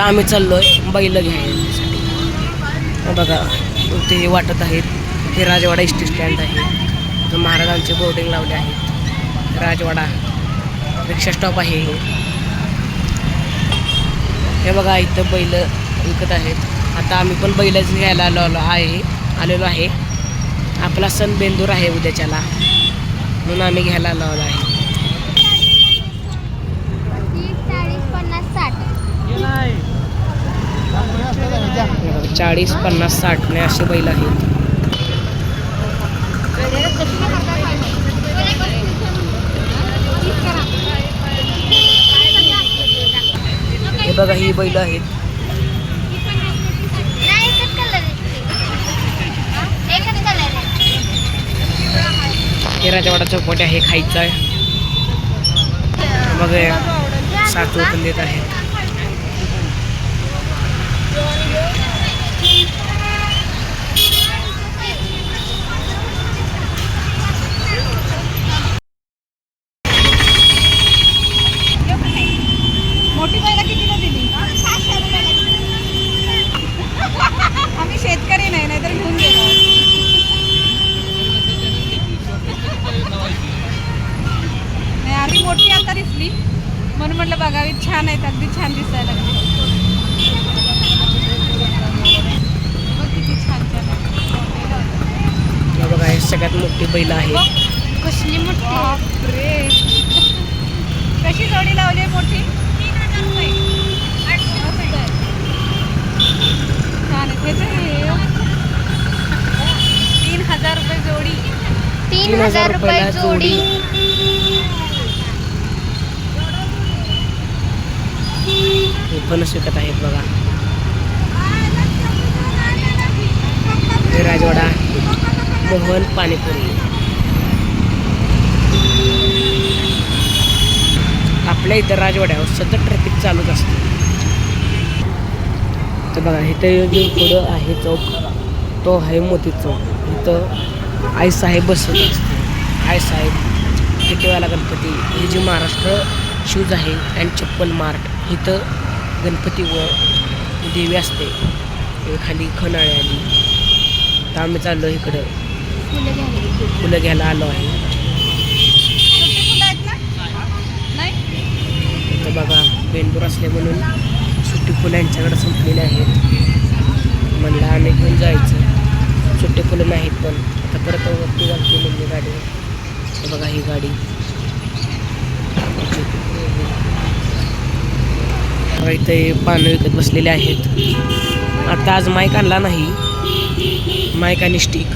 आता आम्ही चाललो आहे बैल घ्यायसाठी बघा ते वाटत आहेत. हे राजवाडा एस टी स्टँड आहे महाराजांचे बोर्डिंग लावले आहेत. राजवाडा रिक्षा स्टॉप आहे. हे. हे बघा इथं बैल विकत आहेत. आता आम्ही पण बैलच घ्यायला आलो आहे. आलेलो आहे. आपला सण बेंदूर आहे उद्याच्याला. म्हणून आम्ही घ्यायला आलो आहे तीस चाळीस पन्नास साठ हे बघा, चाळीस पन्नास साठने असे बैल आहेत. हे बघा ही बैल आहेत. नाही एकच चौपट्या आहे हे खायचं आहे खायचा बघ सात देत आहेत मोठी बैला कितीला दिली आम्ही शेतकरी नाही नाहीतर घेऊन गेलो नाही आधी मोठी आता दिसली म्हणून म्हटलं बघावी छान आहेत अगदी छान दिसायला लागली. बघ. हे बघा सगळ्यात मोठी बैल आहे कसली मोठी. बापरे. कशी जोडी लावली आहे मोठी. छान हे तीन हजार रुपये जोडी. तीन हजार रुपये जोडी हे फणस विकत आहेत बघा. राजवाडा मोहन पाणीपुरी. आपल्या इथं राजवाड्यावर सतत ट्रॅफिक चालूच असते. तर बघा इथं जे पुढं आहे चौक. तो आहे मोती चौक. इथं आईसाहेब बसत असते आई साहेब टिटवाला गणपती हे जे महाराष्ट्र शूज आहे अँड चप्पल मार्ट इथं गणपती व देवी असते. खाली खनाळे आली तर आम्ही चाललो इकडं. फुलं घ्यायला आलो आहे. इथं बघा बेंदूर असले म्हणून सुट्टी फुलं यांच्याकडे संपलेली आहेत. म्हणलं आम्ही घेऊन जायचं. सुट्टी फुलं नाहीत पण. आता परत वरती घालते म्हणजे गाडी बघा ही गाडी बघा इथे पानं विकत बसलेले आहेत. आता आज माईक आणला नाही. माईक आणि स्टिक.